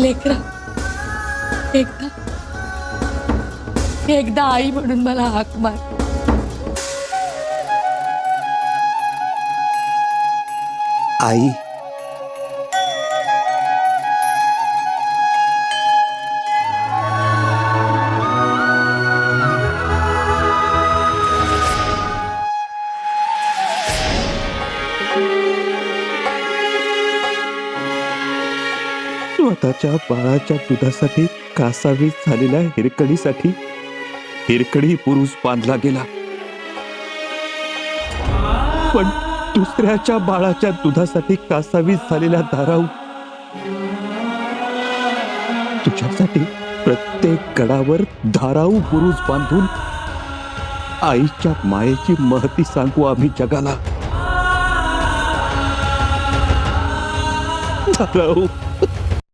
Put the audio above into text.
लेकरा एकदा एकदा आई म्हणून मला हाक मार। आई? स्वतःच्या बाळाच्या दुधासाठी कासावीस झालेल्या हिरकडीसाठी हिरकडी पुरुष बांधला गेला. पण दुसऱ्याच्या बाळाच्या दुधासाठी कासावीस झालेल्या धाराऊ तुझ्यासाठी प्रत्येक गडावर धाराऊ बुरुज बांधून आईच्या मायेची महती सांगू आम्ही जगाला. धाराऊ